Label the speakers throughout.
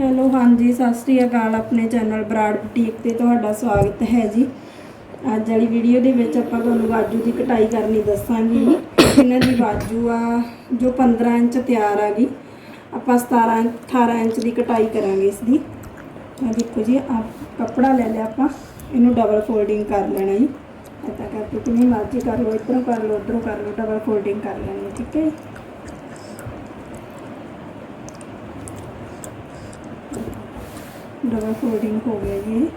Speaker 1: Hello, ਹਾਂਜੀ, ਸਤਿ ਸ੍ਰੀ ਅਕਾਲ ਆਪਣੇ channel Brar boutique ਤੇ ਤੁਹਾਡਾ ਸਵਾਗਤ ਹੈ ਜੀ। ਅੱਜ ਵਾਲੀ ਵੀਡੀਓ ਦੇ ਵਿੱਚ ਆਪਾਂ ਤੁਹਾਨੂੰ ਬਾਜੂ ਦੀ ਕਟਾਈ ਕਰਨੀ ਦੱਸਾਂਗੀ ਜੀ। ਇਹਨਾਂ ਦੀ ਬਾਜੂ ਆ, ਜੋ 15 ਇੰਚ ਤਿਆਰ ਆ ਗਈ ਆਪਾਂ 17 18 ਇੰਚ ਦੀ ਕਟਾਈ ਕਰਾਂਗੇ ਇਸ ਦੀ। ਆ ਦੇਖੋ ਜੀ ਆ ਕੱਪੜਾ ਲੈ ਲਿਆ ਆਪਾਂ। ਇਹਨੂੰ ਡਬਲ ਫੋਲਡਿੰਗ ਕਰ ਲੈਣਾ ਜੀ। ਇਦਾਂ ਕਰਕੇ ਕਿੰਨੀ ਮਰਜ਼ੀ ਕਰ ਲਓ, ਇੱਧਰੋਂ ਕਰ ਲਓ, ਉੱਧਰੋਂ ਕਰ ਲਓ ਡਬਲ ਫੋਲਡਿੰਗ ਕਰ ਲੈਣੀ ਠੀਕ ਹੈ ਜੀ ਡਬਲ ਫੋਲਡਿੰਗ ਹੋ ਗਿਆ ਜੀ। ਇਹ।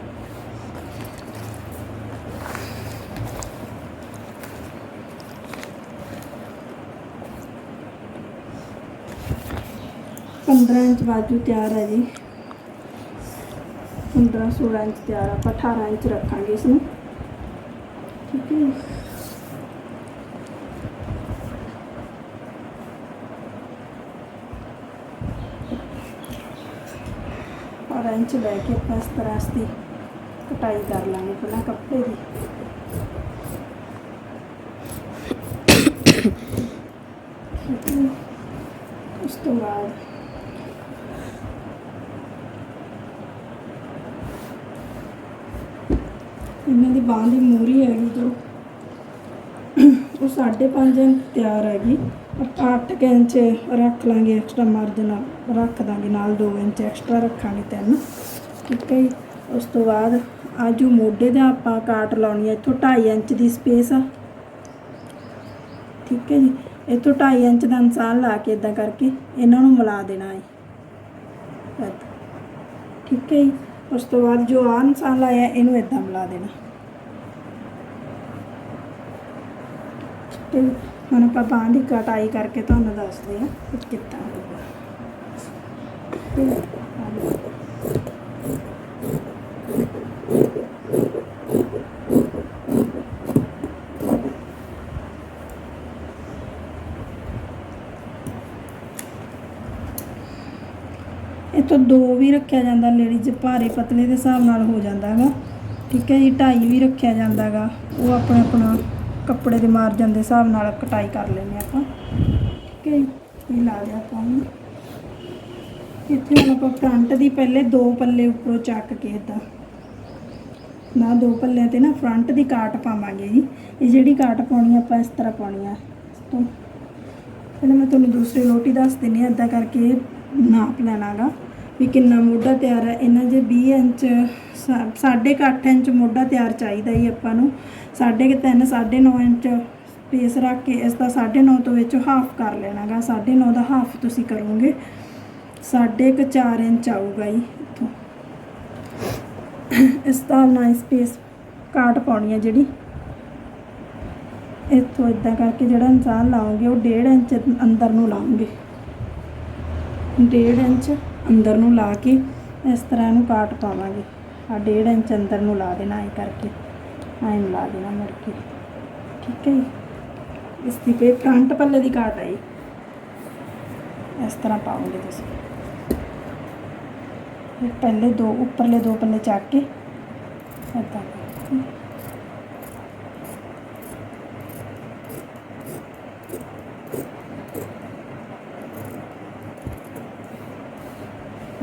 Speaker 1: ਪੰਦਰਾਂ ਇੰਚ ਬਾਜੂ ਤਿਆਰ ਹੈ ਜੀ। 15 16 ਇੰਚ ਤਿਆਰ ਆ, ਆਪਾਂ 18 ਇੰਚ ਰੱਖਾਂਗੇ ਇਸ ਨੂੰ ਇੰਚ ਲੈ ਕੇ ਆਪਾਂ ਇਸ ਤਰ੍ਹਾਂ ਇਸ ਦੀ ਕਟਾਈ ਕਰ ਲਾਂਗੇ ਪਹਿਲਾਂ ਕੱਪੜੇ ਦੀ। ਉਸ ਤੋਂ ਬਾਅਦ ਇਹਨਾਂ ਦੀ ਬਾਂਹ ਦੀ ਮੂਰੀ ਹੈਗੀ ਜੋ, ਉਹ 5.5 ਇੰਚ ਤਿਆਰ ਹੈਗੀ। ਆਪਾਂ 8 ਇੰਚ ਰੱਖ ਲਾਂਗੇ ਐਕਸਟਰਾ ਮਾਰਜਨ ਰੱਖ ਦਾਂਗੇ ਨਾਲ 2 ਇੰਚ ਐਕਸਟਰਾ ਰੱਖਾਂਗੇ ਤਿੰਨ। ਠੀਕ ਹੈ ਜੀ? ਉਸ ਤੋਂ ਬਾਅਦ ਆ ਜੋ ਮੋਢੇ ਦਾ ਆਪਾਂ ਕਾਟ ਲਾਉਣੀ ਹੈ, ਇੱਥੋਂ 2.5 ਇੰਚ ਦੀ ਸਪੇਸ ਆ। ਠੀਕ ਹੈ ਜੀ? ਇੱਥੋਂ 2.5 ਇੰਚ ਦਾ ਇਨਸਾਨ ਲਾ ਕੇ ਇਦਾਂ ਕਰਕੇ ਇਹਨਾਂ ਨੂੰ ਮਿਲਾ ਦੇਣਾ ਹੈ। ਠੀਕ ਹੈ ਜੀ? ਉਸ ਤੋਂ ਬਾਅਦ ਜੋ ਆਹ ਇਨਸਾਨ ਲਾਇਆ, ਇਹਨੂੰ ਇਦਾਂ ਮਿਲਾ ਦੇਣਾ। ਠੀਕ ਤੇ ਹੁਣ ਆਪਾਂ ਬਾਂਹ ਦੀ ਕਟਾਈ ਕਰਕੇ ਤੁਹਾਨੂੰ ਦੱਸਦੇ ਹਾਂ ਕਿੱਦਾਂ ਹੋਊਗਾ। ਇਹ ਤੋਂ ਦੋ ਵੀ ਰੱਖਿਆ ਜਾਂਦਾ, ਲੇਡੀਜ਼ ਭਾਰੇ ਪਤਲੇ ਦੇ ਹਿਸਾਬ ਨਾਲ ਹੋ ਜਾਂਦਾ ਹੈਗਾ। ਠੀਕ ਹੈ ਜੀ, ਢਾਈ ਵੀ ਰੱਖਿਆ ਜਾਂਦਾ ਹੈਗਾ। ਉਹ ਆਪਣਾ ਆਪਣਾ ਕੱਪੜੇ ਦੇ ਮਾਰਜਨ ਦੇ ਹਿਸਾਬ ਨਾਲ ਕਟਾਈ ਕਰ ਲੈਂਦੇ ਆਪਾਂ। ਠੀਕ ਹੈ ਜੀ ਇਹ ਲਾ ਲਿਆ ਆਪਾਂ ਨੂੰ ਇੱਥੇ ਹੁਣ ਆਪਾਂ ਫਰੰਟ ਦੀ ਪਹਿਲੇ ਦੋ ਪੱਲੇ ਉੱਪਰੋਂ ਚੱਕ ਕੇ ਇਦਾਂ ਨਾ ਦੋ ਪੱਲਿਆਂ ਤੇ ਨਾ ਫਰੰਟ ਦੀ ਕਾਟ ਪਾਵਾਂਗੇ ਜੀ। ਇਹ ਜਿਹੜੀ ਕਾਟ ਪਾਉਣੀ ਆਪਾਂ ਇਸ ਤਰ੍ਹਾਂ ਪਾਉਣੀ ਆ। ਇਸ ਤੋਂ। ਪਹਿਲਾਂ ਮੈਂ ਤੁਹਾਨੂੰ ਦੂਸਰੀ ਲੋਟੀ ਦੱਸ ਦਿੰਦੀ ਹਾਂ ਇਦਾਂ ਕਰਕੇ ਨਾਪ ਲੈਣਾਗਾ। ਵੀ ਕਿੰਨਾ ਮੋਢਾ ਤਿਆਰ ਹੈ ਇਹਨਾਂ ਜੇ 20 ਇੰਚ, ਸਾ- ਸਾਢੇ ਕੁ ਅੱਠ ਇੰਚ ਮੋਢਾ ਤਿਆਰ ਚਾਹੀਦਾ ਹੀ ਆਪਾਂ ਨੂੰ। ਸਾਢੇ ਕੁ ਤਿੰਨ, ਸਾਢੇ ਨੌ ਇੰਚ ਸਪੇਸ ਰੱਖ ਕੇ ਇਸ ਦਾ ਸਾਢੇ ਨੌ ਤੋਂ ਵਿੱਚ ਹਾਫ ਕਰ ਲੈਣਾਗਾ। ਸਾਢੇ ਨੌ ਦਾ ਹਾਫ ਤੁਸੀਂ ਕਰੋਗੇ। ਸਾਢੇ ਕੁ 4 ਇੰਚ ਆਊਗਾ ਜੀ ਇੱਥੋਂ। ਇਸ ਦਾ ਨਾ ਸਪੇਸ ਕਾਟ ਪਾਉਣੀ ਹੈ ਜਿਹੜੀ। ਇੱਥੋਂ ਇਦਾਂ ਕਰਕੇ ਜਿਹੜਾ ਇਨਸਾਨ ਲਾਉਂਗੇ ਉਹ 1.5 ਇੰਚ ਅੰਦਰ ਨੂੰ ਲਾਉਂਗੇ 1.5 ਇੰਚ ਅੰਦਰ ਨੂੰ ਲਾ ਕੇ ਇਸ ਤਰ੍ਹਾਂ ਇਹਨੂੰ ਕਾਟ ਪਾਵਾਂਗੇ। ਆ ਡੇਢ ਇੰਚ ਅੰਦਰ ਨੂੰ ਲਾ ਦੇਣਾ ਐ ਕਰਕੇ। ਐਂ ਨੂੰ ਲਾ ਦੇਣਾ ਮੁੜ ਕੇ। ਠੀਕ ਹੈ ਜੀ? ਇਸ ਦੀ ਪੇ ਫਰੰਟ ਪੱਲੇ ਦੀ ਕਾਟ ਆਈ ਇਸ ਤਰ੍ਹਾਂ ਪਾਉਂਗੇ ਤੁਸੀਂ। ਪਹਿਲੇ ਦੋ, ਉੱਪਰਲੇ ਦੋ ਪੱਲੇ ਚੱਕ ਕੇ ਏਦਾਂ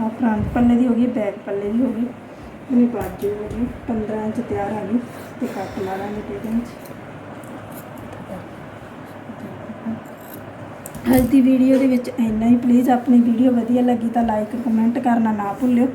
Speaker 1: ਆ ਫਰੰਟ ਪੱਲੇ ਦੀ ਹੋ ਗਈ, ਬੈਕ ਪੱਲੇ ਦੀ ਹੋ ਗਈ। ਇਹਨੇ ਬਾਜੂ ਹੋ ਗਈ 15 ਇੰਚ ਤਿਆਰ ਆ ਗਈ ਤੇ ਕੱਟ ਮਾਰਾਂਗੇ 1.5 ਇੰਚ ਅੱਜ ਦੀ ਵੀਡੀਓ ਦੇ ਵਿੱਚ ਇੰਨਾ ਹੀ। ਪਲੀਜ਼ ਆਪਣੀ ਵੀਡੀਓ ਵਧੀਆ ਲੱਗੀ ਤਾਂ ਲਾਈਕ ਕਮੈਂਟ ਕਰਨਾ ਨਾ ਭੁੱਲਿਓ।